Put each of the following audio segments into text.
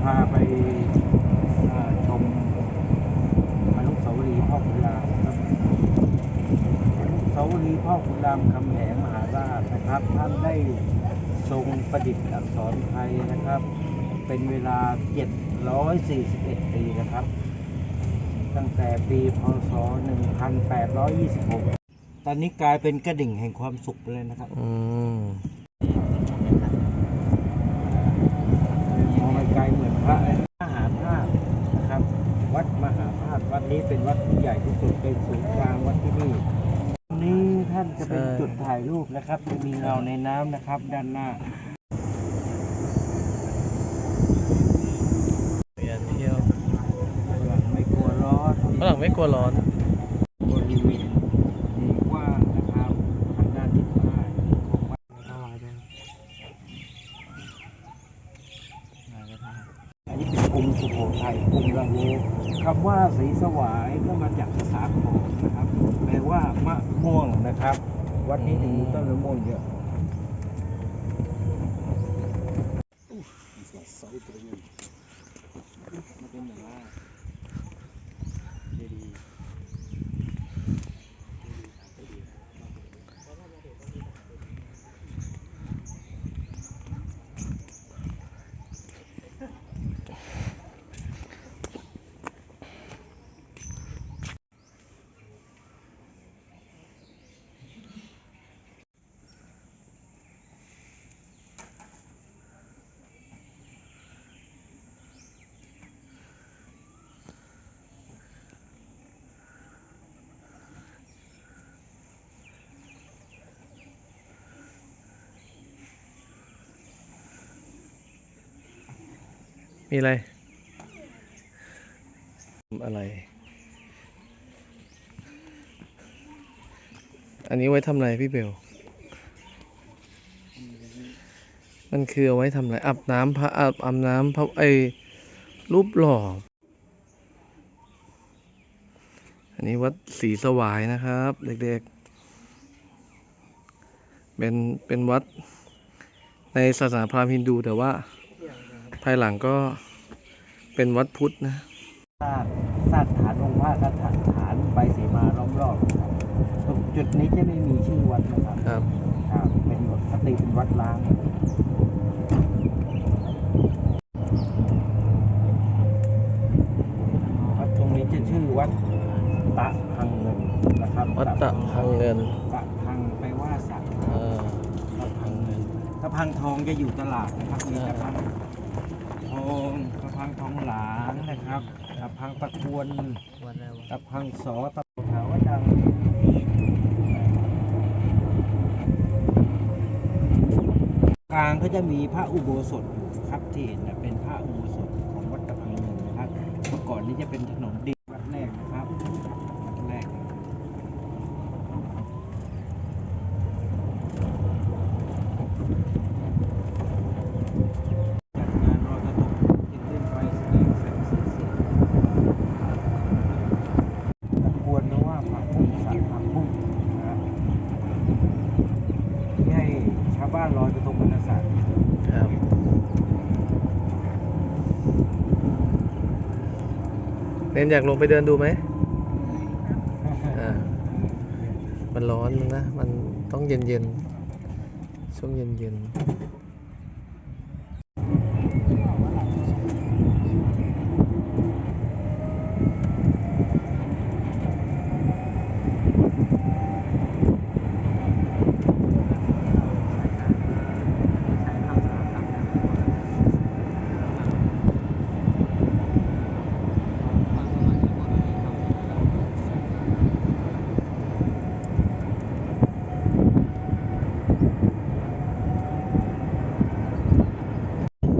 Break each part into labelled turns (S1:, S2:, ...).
S1: พาไปชมอนุสาวรีย์พ่อขุนรามครับอนุสาวรีย์พ่อขุนรามคำแหงมหาราชนะครับ ท่านได้ทรงประดิษฐ์อักษรไทยนะครับ เป็นเวลา 741 ปีนะครับ ตั้งแต่ปีพศ 1826 ตอนนี้กลายเป็นกระดิ่งแห่งความสุขเลยนะครับ
S2: อืม
S1: มองไกลๆเหมือนพระเลยมหาธาตุนะครับ วัดมหาธาตุวัดนี้เป็นวัดที่ใหญ่ที่สุดเป็นศูนย์กลางวัดที่นี่ตรงนี้ท่านจะเป็นจุดถ่ายรู ปนะครับจะมีเงาในน้ำนะครับ ด้านหน้า
S2: เรียนเที่ยว
S1: ฝรั่งไม่กลัวร้อน
S2: ฝรั่งไม่กลัวร้อน
S1: บริเวณดีกว้างนะครับทางด้านทิศใต้ของวัดเข้ามาด้วยอันนี้เป็นกรุงสุโขทัยกรุงละโวคำว่าสีสวายก็มาจากภาษาขอมนะครับแปลว่ามะม่วงนะครับ วัดนี้ถึงมีต้นมะม่วงเยอะ
S2: มีอะไร อะไร อันนี้ไว้ทำอะไรพี่เบล มันคือเอาไว้ทำอะไรอาบน้ำพระอาบอาบน้ำพระไอรูปหล่อ อันนี้วัดศรีสวายนะครับ เด็กๆ เป็น เป็นวัดในศาสนาพราหมณ์ฮินดูแต่ว่าภายหลังก็ เป็นวัดพุทธนะ
S1: สร้างสร้างฐานองค์พระกฐานฐานใบเสมาล้อมรอบนะครับตรงจุดนี้จะไม่มีชื่อวัดนะครับ
S2: ครับ
S1: ครับเป็นปกติเป็นวัดล้าง วัดตรงนี้จะชื่อวัดตะพังเงินนะครับ
S2: วัดตะพังเงิน
S1: ตะพังไปลว่าสัตว์
S2: เออ
S1: ตะพังเงินตะพังทองจะอยู่ตลาดนะครับมีตะพัง ทองตะพังทองหลางนะครับตะพังตะกวน
S2: วัดอะไรวะ
S1: ตะพังสอตะขาวดังกลางก็จะมีพระอุโบสถอยู่ครับที่เห็นน่ะเป็นพระอุโบสถของวัดตะพังเงินนะครับเมื่อก่อนนี้จะเป็นถนนดินวัดแรกนะครับวัดแรก จัดงานลอยกระทงจึงเล่นไฟแสดงแสงสีเสียงตะกวนหรือว่าผักบุ้งสัตว์ผักบุ้งนะครับที่ให้ชาวบ้านลอยกระทงเป็นอาสา
S2: ครับ เน้นอยากลงไปเดินดูไหมอ่า มันร้อนนะ มันต้องเย็นเย็นๆช่วงเย็นเย็น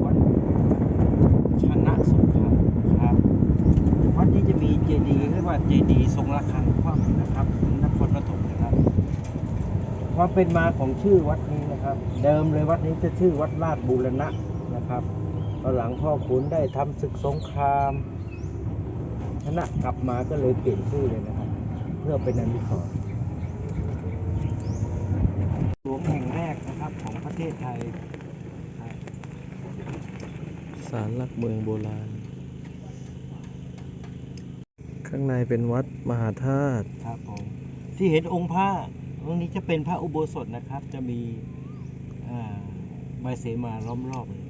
S1: วัดชนะสงครามครับวัดนี้จะมีเจดีย์เรียกว่าเจดีย์ทรงระฆังคว่ำนะครับนครปฐมนะครับ ความเป็นมาของชื่อวัดนี้นะครับ เดิมเลยวัดนี้จะชื่อวัดลาดบูรณะนะครับตอนหลังพ่อขุนได้ทำศึกสงครามชนะกลับมาก็เลยเปลี่ยนชื่อเลยนะครับ เพื่อเป็นอนุสรณ์หลวงแห่งแรกนะครับของประเทศไทย
S2: ศาลหลักเมืองโบราณ ข้างในเป็นวัดมหาธาตุ
S1: ครับผมที่เห็นองค์พระ ตรงนี้จะเป็นพระอุโบสถนะครับ จะมีใบเสมาล้อมรอบเลย